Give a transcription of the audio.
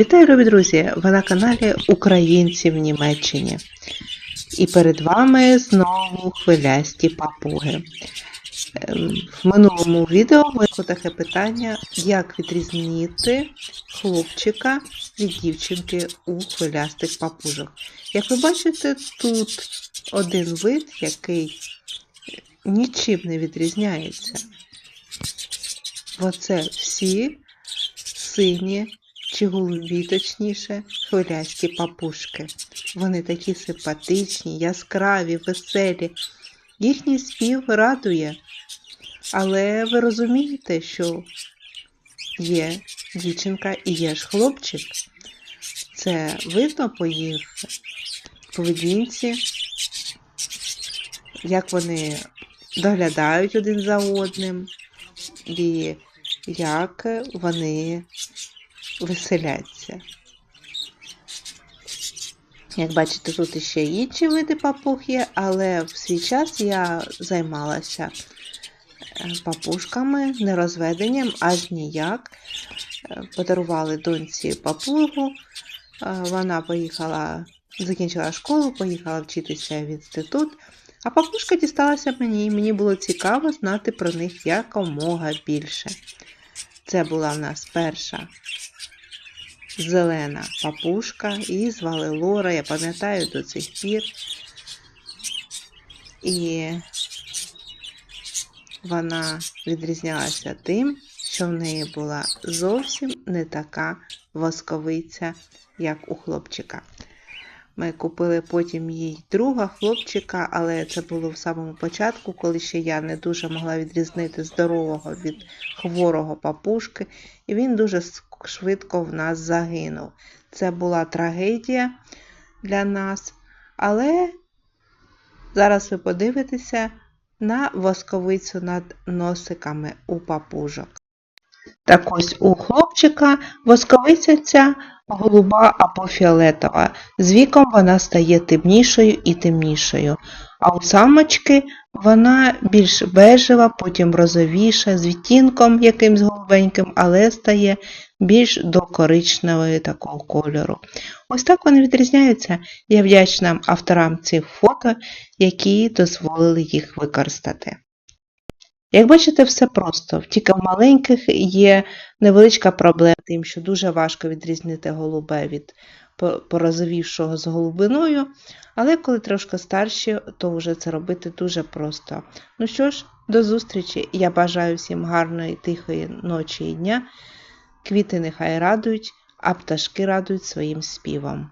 Вітаю, любі друзі! Ви на каналі Українці в Німеччині. І перед вами знову хвилясті папуги. Ем, В минулому відео виникло таке питання, як відрізнити хлопчика від дівчинки у хвилястих папужок. Як ви бачите, тут один вид, який нічим не відрізняється. Оце всі сині чи голубі, точніше, папушки. Вони такі симпатичні, яскраві, веселі. Їхній спів радує. Але ви розумієте, що є дівчинка і є ж хлопчик. Це видно по їх поведінці, як вони доглядають один за одним, і як вони веселяться. Як бачите, тут іще інші види папуг є, але в свій час я займалася е, папушками, нерозведенням, аж ніяк. Е, Подарували доньці папугу. Е, Вона поїхала, закінчила школу, поїхала вчитися в інститут. А папушка дісталася мені, і мені було цікаво знати про них якомога більше. Це була в нас перша зелена папушка, її звали Лора, я пам'ятаю до цих пір. І вона відрізнялася тим, що в неї була зовсім не така восковиця, як у хлопчика. Ми купили потім їй друга хлопчика, але це було в самому початку, коли ще я не дуже могла відрізнити здорового від хворого папушки, і він дуже швидко в нас загинув. Це була трагедія для нас, але зараз ви подивитеся на восковицю над носиками у папужок. Так ось у хлопчика восковиця ця голуба або фіолетова. З віком вона стає темнішою і темнішою. А у самочки вона більш бежева, потім розовіша, з відтінком якимсь голубеньким, але стає більш до коричневої такого кольору. Ось так вони відрізняються. Я вдячна авторам цих фото, які дозволили їх використати. Як бачите, все просто. Тільки в маленьких є невеличка проблема, тим, що дуже важко відрізнити голубе від порозовівшого з голубиною, але коли трошки старші, то вже це робити дуже просто. Ну що ж, до зустрічі. Я бажаю всім гарної, тихої ночі і дня. Квіти нехай радують, а пташки радують своїм співом.